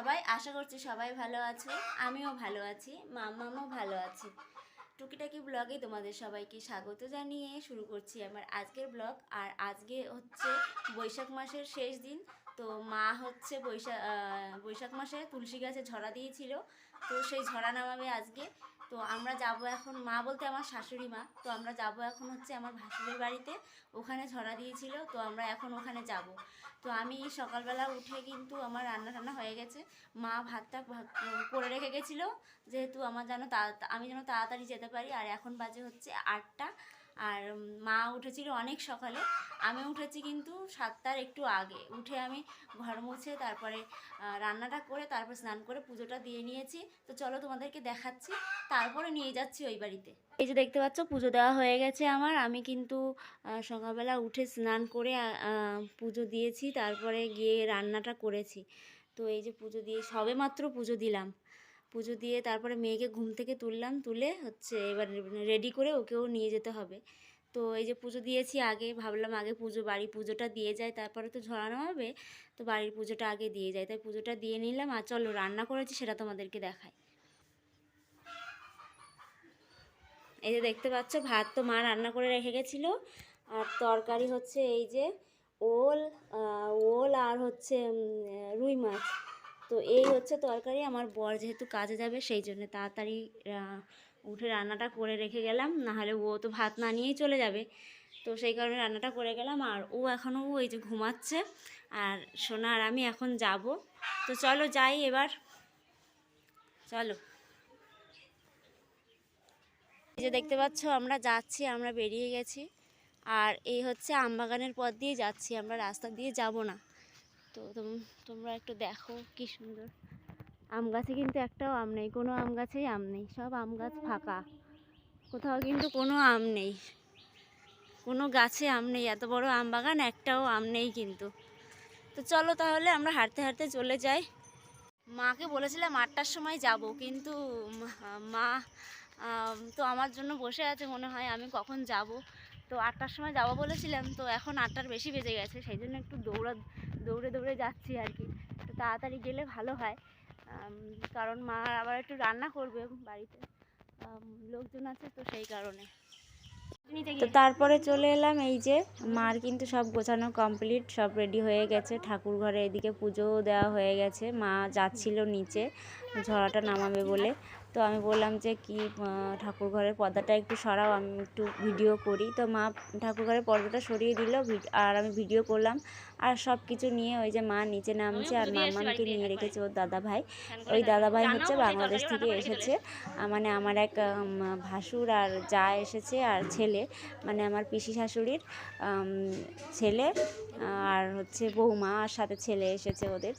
সবাই, আশা করছি সবাই ভালো আছে। আমিও ভালো আছি মামামও ভালো আছে। টুকিটাকি ব্লগে তোমাদের সবাইকে স্বাগত জানিয়ে শুরু করছি আমার আজকের ব্লগ। আর আজকে হচ্ছে বৈশাখ মাসের শেষ দিন, তো মা হচ্ছে বৈশাখ বৈশাখ মাসে তুলসী গাছে ঝরা দিয়েছিল। তো সেই ঝরা নামাবে আজকে। তো আমরা যাব এখন, মা বলতে আমার শাশুড়ি মা। তো আমরা যাব এখন হচ্ছে আমার ভাসুরের বাড়িতে, ওখানে ঝরা দিয়েছিল, তো আমরা এখন ওখানে যাব। তো আমি সকালবেলা উঠে কিন্তু আমার রান্না টান্না হয়ে গেছে। মা ভাতটা করে রেখে গেছিল, যেহেতু আমার যেন আমি যেন তাড়াতাড়ি যেতে পারি। আর এখন বাজে হচ্ছে আটটা। আর মা উঠেছিল অনেক সকালে। আমি উঠেছি কিন্তু সাতটার একটু আগে। উঠে আমি ঘর মুছে তারপরে রান্নাটা করে তারপর স্নান করে পুজোটা দিয়ে নিয়েছি। তো চলো তোমাদেরকে দেখাচ্ছি। তারপরে নিয়ে যাচ্ছি ওই বাড়িতে। এই যে দেখতে পাচ্ছ, পুজো দেওয়া হয়ে গেছে আমার। আমি কিন্তু সকালবেলা উঠে স্নান করে পুজো দিয়েছি। তারপরে গিয়ে রান্নাটা করেছি। তো এই যে পুজো দিয়ে, সবে মাত্র পুজো দিলাম। পুজো দিয়ে তারপরে মেয়েকে ঘুম থেকে তুললাম, তুলে হচ্ছে এবার রেডি করে ওকেও নিয়ে যেতে হবে। তো এই যে পুজো দিয়েছি আগে, ভাবলাম আগে পুজো বাড়ি পুজোটা দিয়ে যায় তারপরে তো ঝরানো হবে, তো বাড়ির পুজোটা আগে দিয়ে যায় তাই পুজোটা দিয়ে নিলাম আর চলো রান্না করেছি সেটা তোমাদেরকে দেখাই। এই যে দেখতে পাচ্ছ, ভাত তো মা রান্না করে রেখে গেছিল, আর তরকারি হচ্ছে এই যে ওল ওল আর হচ্ছে রুই মাছ। তো এই হচ্ছে তরকারি, আমার বর যেহেতু কাজে যাবে সেই জন্য তাড়াতাড়ি উঠে রান্নাটা করে রেখে গেলাম, নাহলে ও তো ভাত না নিয়েই চলে যাবে। তো সেই কারণে রান্নাটা করে গেলাম, আর ও এখনও ওই যে ঘুমাচ্ছে, আর সোনা আর আমি এখন যাব। তো চলো যাই এবার, চলো। এই যে দেখতে পাচ্ছ, আমরা যাচ্ছি, আমরা বেরিয়ে গেছি, আর এই হচ্ছে আমবাগানের পথ দিয়ে যাচ্ছি, আমরা রাস্তা দিয়ে যাব না। তো তোম- তোমরা একটু দেখো কি সুন্দর। আম গাছে কিন্তু একটাও আম নেই, কোনো আম গাছেই আম নেই, সব আম গাছ ফাঁকা। কোথাও কিন্তু কোনো আম নেই, কোনো গাছে আম নেই, এত বড় আম বাগান একটাও আম নেই কিন্তু। তো চলো তাহলে আমরা হাঁটতে হাঁটতে চলে যাই। মাকে বলেছিলাম আটটার সময় যাব, কিন্তু মা তো আমার জন্য বসে আছে মনে হয়, আমি কখন যাব? তো আটটার সময় যাব বলেছিলাম তো এখন আটটার বেশি বেজে গেছে সেই জন্য একটু দৌড়া দৌড়ে দৌড়ে যাচ্ছি আর কি। তো তাড়াতাড়ি গেলে ভালো হয়। কারণ মা আবার একটু রান্না করবে বাড়িতে। লোকজন আছে তো সেই কারণে। তো তারপরে চলে এলাম এই যে মার কিন্তু সব গোছানো কমপ্লিট সব রেডি হয়ে গেছে। ঠাকুর ঘরে এদিকে পুজোও দেওয়া হয়ে গেছে। মা যাচ্ছিল নিচে ঝরাটা নামাবে বলে। তো আমি বললাম যে কি ঠাকুর ঘরের পর্দাটা একটু সরাও আমি একটু ভিডিও করি। তো মা ঠাকুর ঘরের পর্দাটা সরিয়ে দিল আর আমি ভিডিও করলাম। আর সব কিছু নিয়ে ওই যে মা নিচে নামছে আর মামাকে নিয়ে রেখেছে ওর দাদা ভাই ওই দাদা ভাই হচ্ছে বাংলাদেশ থেকে এসেছে। মানে আমার এক ভাসুর আর যা এসেছে আর ছেলে মানে আমার পিসি শাশুড়ির ছেলে আর হচ্ছে বৌমা আর সাথে ছেলে এসেছে ওদের।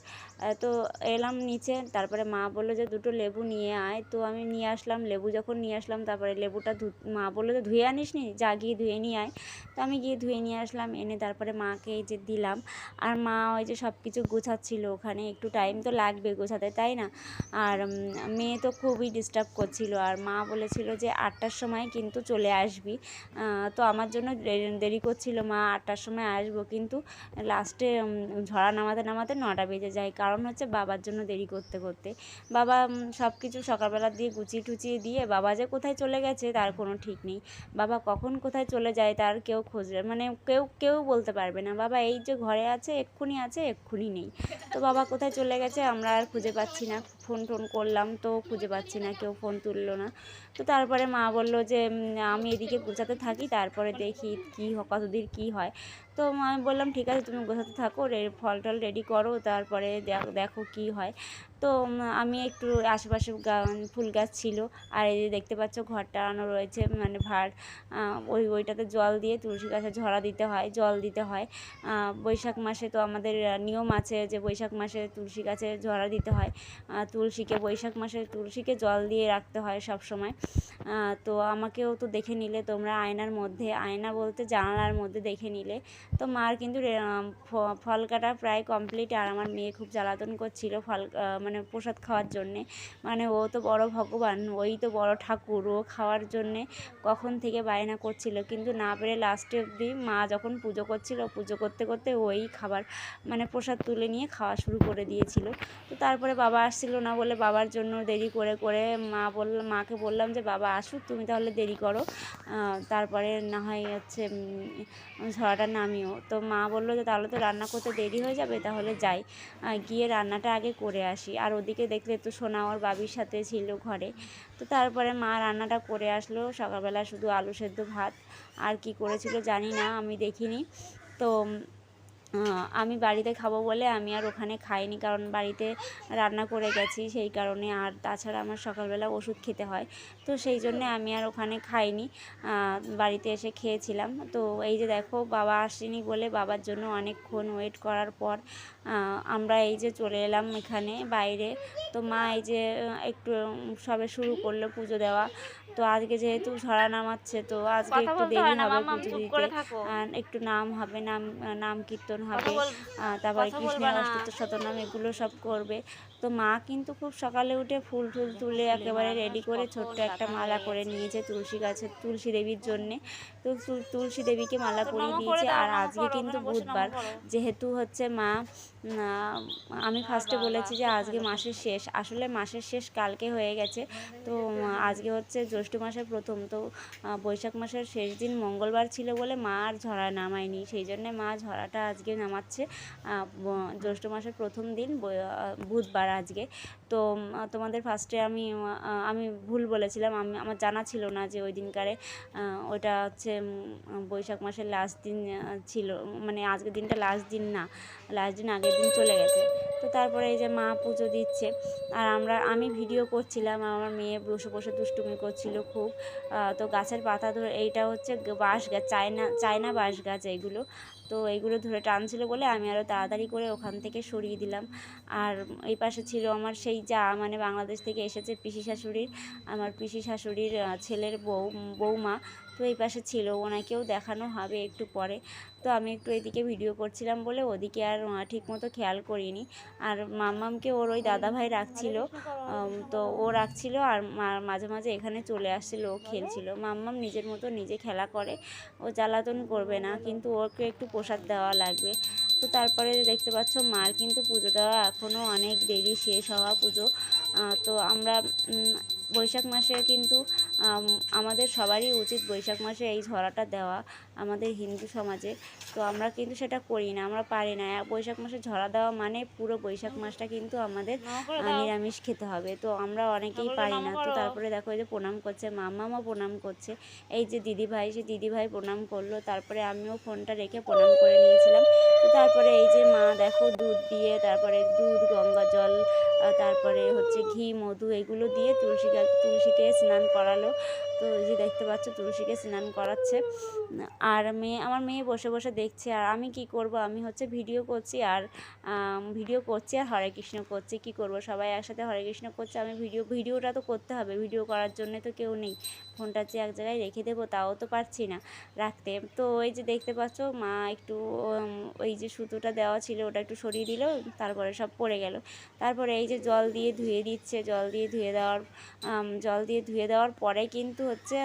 তো এলাম নিচে তারপরে মা বলল যে দুটো লেবু নিয়ে আয়। তো আমি নিয়ে আসলাম, লেবু যখন নিয়ে আসলাম, তারপরে লেবুটা ধু, মা বলল তো ধুয়ে আনিস নি? যা, গিয়ে ধুয়ে নিয়ে আয়। তো আমি গিয়ে ধুয়ে নিয়ে আসলাম, এনে তারপরে মাকে এই যে দিলাম। আর মা ওই যে সব কিছু গোছাচ্ছিলো ওখানে, একটু টাইম তো লাগবে গোছাতে, তাই না? আর মেয়ে তো খুবই ডিস্টার্ব করছিল। আর মা বলেছিল যে, আটটার সময় কিন্তু চলে আসবি। তো আমার জন্য দেরি করছিল মা, আটটার সময় আসব। কিন্তু লাস্টে ঝড়া নামাতে নামাতে নটা বেজে যায়। কারণ হচ্ছে বাবার জন্য দেরি করতে করতে। বাবা সব কিছু সকালবেলা দিয়ে গুছিয়ে টুচিয়ে দিয়ে বাবা যে কোথায় চলে গেছে তার কোনো ঠিক নেই। বাবা কখন কোথায় চলে যায় তার কেউ খোঁজ মানে কেউ কেউ বলতে পারবে না। বাবা এই যে ঘরে আছে, এক্ষুনি আছে, এক্ষুনি নেই। তো বাবা কোথায় চলে গেছে আমরা আর খুঁজে পাচ্ছি না। ফোন টোন করলাম তো খুঁজে পাচ্ছি না, কেউ ফোন তুললো না। তো তারপরে মা বলল যে আমি এদিকে গোছাতে থাকি, তারপরে দেখি কী কতদূর কী হয়। তো আমি বললাম, ঠিক আছে, তুমি গোছাতে থাকো, রে ফল টল রেডি করো, তারপরে দেখ- কী হয়। তো আমি একটু আশেপাশে ফুল গাছ ছিল, আর এই যে দেখতে পাচ্ছ ঘর টানানো রয়েছে মানে ভার ওই, ওইটাতে জল দিয়ে তুলসী গাছে ঝরা দিতে হয়, জল দিতে হয়। বৈশাখ মাসে তো আমাদের নিয়ম আছে যে বৈশাখ মাসে তুলসী গাছে ঝরা দিতে হয়। তুলসীকে বৈশাখ মাসে তুলসীকে জল দিয়ে রাখতে হয় সব সময় তো আমাকেও তো দেখে নিলে তোমরা আয়নার মধ্যে, আয়না বলতে জানালার মধ্যে দেখে নিলে। তো মার কিন্তু ফল কাটা প্রায় কমপ্লিট আর আমার মেয়ে খুব জ্বালাতন করছিল ফল মানে প্রসাদ খাওয়ার জন্যে। মানে ও তো বড় ভগবান, ওই তো বড় ঠাকুর, ও খাওয়ার জন্যে কখন থেকে বায়না করছিল। কিন্তু না পেরে লাস্টে অবধি মা যখন পুজো করছিল, পুজো করতে করতে ওই খাবার মানে প্রসাদ তুলে নিয়ে খাওয়া শুরু করে দিয়েছিল। তো তারপরে বাবা আসছিল না বলে বাবার জন্য দেরি করে করে মা বলল, মাকে বললাম যে বাবা আসুক, তুমি তাহলে দেরি করো। তারপরে না হয় হচ্ছে ঝরাটা নামিও। তো মা বলল যে, তাহলে তো রান্না করতে দেরি হয়ে যাবে, তাহলে যাই। গিয়ে রান্নাটা আগে করে আসি। আর ওদিকে দেখলে তো সোনা ওর বাবির সাথে ছিল ঘরে। তো তারপরে মা রান্নাটা করে আসলো, সকালবেলা শুধু আলু সেদ্ধ ভাত। আর কি করেছিল জানি না, আমি দেখিনি। তো আমি বাড়িতে খাব বলে আমি আর ওখানে খাইনি কারণ বাড়িতে রান্না করে গেছি সেই কারণে। আর তাছাড়া আমার সকালবেলা ওষুধ খেতে হয়। তো সেই জন্যে আমি আর ওখানে খাইনি। বাড়িতে এসে খেয়েছিলাম। তো এই যে দেখো বাবা আসেনি বলে বাবার জন্য অনেকক্ষণ ওয়েট করার পর আমরা এই যে চলে এলাম এখানে বাইরে। তো মা এই যে একটু সবে শুরু করল পুজো দেওয়া। তো আজকে যেহেতু ঝরা নামাচ্ছে তো আজকে একটু দেরি হবে পুজো দিতে। একটু নাম হবে নাম নাম কীর্তন হবে। তারপরে বলবা না। শতনাম এগুলো সব করবে। তো মা কিন্তু খুব সকালে উঠে ফুল টুল তুলে একেবারে রেডি করে ছোট্ট একটা মালা করে নিয়েছে তুলসী গাছের তুলসী দেবীর জন্যে। তো তুল- তুলসী দেবীকে মালা পরিয়ে করে দিয়েছে। আর আজকে কিন্তু বুধবার। যেহেতু হচ্ছে মা আমি ফার্স্টে বলেছি যে আজকে মাসের শেষ। আসলে মাসের শেষ কালকে হয়ে গেছে। তো, আজকে হচ্ছে জ্যৈষ্ঠ মাসের প্রথম। তো বৈশাখ মাসের শেষ দিন মঙ্গলবার ছিল বলে মা আর ঝরা নামায়নি। সেই জন্যে মা ঝরাটা আজকে নামাচ্ছে জ্যৈষ্ঠ মাসের প্রথম দিন বুধবার আজকে। তো তোমাদের ফার্স্টে আমি আমি ভুল বলেছিলাম। আমি, আমার জানা ছিল না যে ওই দিনকারে ওটা হচ্ছে বৈশাখ মাসের লাস্ট দিন ছিল। মানে আজকের দিনটা লাস্ট দিন না। লাস্ট দিন আগের দিন চলে গেছে। তো তারপরে এই যে মা পুজো দিচ্ছে। আর আমরা, আমি ভিডিও করছিলাম, আমার মেয়ে বসে বসে দুষ্টুমি করছিল খুব। তো গাছের পাতা ধরে, এইটা হচ্ছে বাঁশ গাছ, চায়না চায়না বাঁশ গাছ এইগুলো। তো এইগুলো ধরে টানছিল বলে আমি আরও তাড়াতাড়ি করে ওখান থেকে সরিয়ে দিলাম। আর এই পাশে ছিল আমার সেই যা মানে বাংলাদেশ থেকে এসেছে পিসি শাশুড়ির, আমার পিসি শাশুড়ির ছেলের বউ বৌমা তো এই পাশে ছিল, ওনাকেও দেখানো হবে একটু পরে। তো আমি একটু এদিকে ভিডিও করছিলাম বলে ওদিকে আর ঠিক মতো খেয়াল করিনি। আর মাম্মামকে ওর ওই দাদাভাই রাখছিল তো ও রাখছিল আর মাঝে মাঝে এখানে চলে আসছিল, ও খেলছিল। মাম্মাম নিজের মতো নিজে খেলা করে, ও জ্বালাতন করবে না, কিন্তু ওকে একটু প্রসাদ দেওয়া লাগবে। তো তারপরে দেখতে পাচ্ছ মার কিন্তু পুজো দেওয়া এখনও অনেক দেরি, শেষ হওয়া পুজো। তো আমরা বৈশাখ মাসে কিন্তু আমাদের সবারই উচিত বৈশাখ মাসে এই ঝরাটা দেওয়া আমাদের হিন্দু সমাজে। তো আমরা কিন্তু সেটা করি না আমরা পারি না। বৈশাখ মাসে ঝরা দেওয়া মানে পুরো বৈশাখ মাসটা কিন্তু আমাদের নিরামিষ খেতে হবে। তো আমরা অনেকেই পারি না। তো তারপরে দেখো এই যে প্রণাম করছে মামামা প্রণাম করছে। এই যে দিদিভাই সে দিদিভাই প্রণাম করল। তারপরে আমিও ফোনটা রেখে প্রণাম করে নিয়েছিলাম। তো তারপরে এই যে মা দেখো দুধ দিয়ে তারপরে দুধ গঙ্গা জল তারপরে হচ্ছে ঘি মধু এগুলো দিয়ে তুলসী তুলসীকে স্নান করালো। তো এই যে দেখতে পাচ্ছ তুলসীকে স্নান করাচ্ছে। আর মেয়ে, আমার মেয়ে বসে বসে দেখছে, আর আমি কি করব? আমি হচ্ছে ভিডিও করছি, আর ভিডিও করছি, আর হরে কৃষ্ণ করছি। কি করব? সবাই একসাথে হরে কৃষ্ণ করছে, আমি ভিডিও, ভিডিওটা তো করতে হবে। ভিডিও করার জন্য তো কেউ নেই। ফোনটা যে এক জায়গায় রেখে দেবো, তাও তো পারছি না রাখতে। তো ওই যে দেখতে পাচ্ছ, মা একটু ওই যে সুতোটা দেওয়া ছিল, ওটা একটু সরিয়ে দিল, তারপরে সব পড়ে গেল। তারপরে এই যে জল দিয়ে ধুয়ে দিচ্ছে, জল দিয়ে ধুয়ে দেওয়ার জল দিয়ে ধুয়ে দেওয়ার পরে কিন্তু হচ্ছে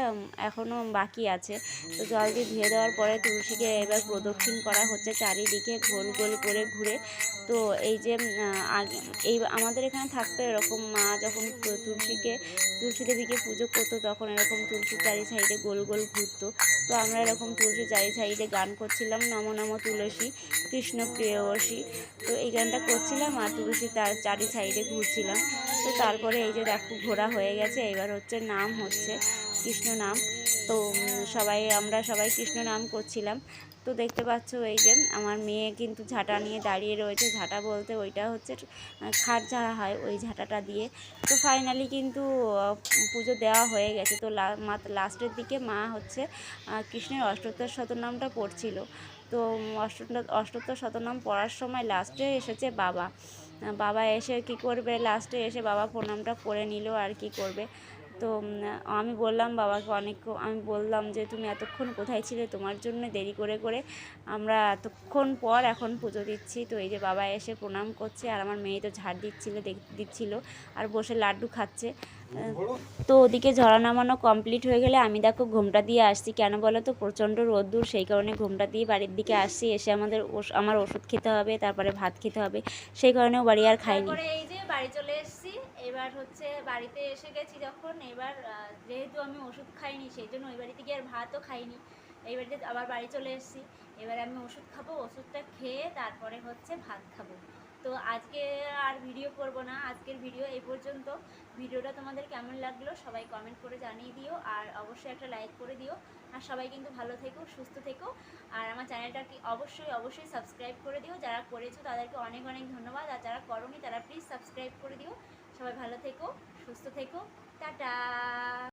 এখনও বাকি আছে। তো জল দিয়ে ধুয়ে দেওয়ার পরে তুলসীকে এবার প্রদক্ষিণ করা হচ্ছে চারিদিকে গোল গোল করে ঘুরে। তো এই যে আগে এই আমাদের এখানে থাকতো এরকম মা যখন তুলসীকে, তুলসী দেবীকে পুজো করতো তখন এরকম তুলসী চারি সাইডে গোল গোল ঘুরতো। তো আমরা এরকম তুলসী চারি সাইডে গান করছিলাম, নম নম তুলসী, কৃষ্ণ প্রিয়সী। তো এই গানটা করছিলাম আর তুলসী তার চারি সাইডে ঘুরছিলাম। তো তারপরে এই যে দেখো ঘোরা হয়ে গেছে, এবার হচ্ছে নাম হচ্ছে কৃষ্ণ নাম। তো সবাই, আমরা সবাই কৃষ্ণ নাম করছিলাম। তো দেখতে পাচ্ছ এই যে, আমার মেয়ে কিন্তু ঝাঁটা নিয়ে দাঁড়িয়ে রয়েছে। ঝাঁটা বলতে ওইটা হচ্ছে খাট ঝাড়া হয় ওই ঝাঁটাটা দিয়ে। তো ফাইনালি কিন্তু পুজো দেওয়া হয়ে গেছে। তো লাস্টের দিকে মা হচ্ছে কৃষ্ণের অষ্টোত্তর শতনামটা পড়ছিল। তো অষ্টোত্তর অষ্টোত্তর শতনাম পড়ার সময় লাস্টে এসেছে বাবা। বাবা এসে কি করবে? লাস্টে এসে বাবা প্রণামটা করে নিল আর কি করবে। তো আমি বললাম, বাবাকে অনেক, আমি বললাম যে, তুমি এতক্ষণ কোথায় ছিলে? তোমার জন্য দেরি করে করে আমরা এতক্ষণ পর এখন পুজো দিচ্ছি। তো এই যে বাবা এসে প্রণাম করছে, আর আমার মেয়ে তো ঝাড় দিচ্ছিল দিচ্ছিল দিচ্ছিল, আর বসে লাড্ডু খাচ্ছে। তো ওদিকে ঝরা নামানো কমপ্লিট হয়ে গেলে আমি দেখো ঘুমটা দিয়ে আসছি। কেন বলো তো? প্রচণ্ড রোদ্দুর সেই কারণে ঘুমটা দিয়ে বাড়ির দিকে আসছি। এসে আমাদের আমার ওষুধ খেতে হবে, তারপরে ভাত খেতে হবে। সেই কারণেও বাড়ি আর খাইনি এই যে বাড়ি চলে এসেছি। এবার হচ্ছে বাড়িতে এসে গেছি যখন। এবার যেহেতু আমি ওষুধ খাইনি, সেই জন্য ওই বাড়িতে গিয়ে আর ভাতও খাইনি। এই বাড়িতে আবার বাড়ি চলে এসেছি। এবার আমি ওষুধ খাব, ওষুধটা খেয়ে তারপরে হচ্ছে ভাত খাব। তো আজকে আর ভিডিও করব না, আজকের ভিডিও এই পর্যন্ত। ভিডিওটা তোমাদের কেমন লাগল সবাই কমেন্ট করে জানিয়ে দিও, আর অবশ্যই একটা লাইক করে দিও। আর সবাই কিন্তু ভালো থেকো, সুস্থ থেকো। আর আমার চ্যানেলটাকে অবশ্যই অবশ্যই সাবস্ক্রাইব করে দিও। যারা করেছ তাদেরকে অনেক অনেক ধন্যবাদ। আর যারা করনি তারা প্লিজ সাবস্ক্রাইব করে দিও। সবাই ভালো থেকো, সুস্থ থেকো। টাটা!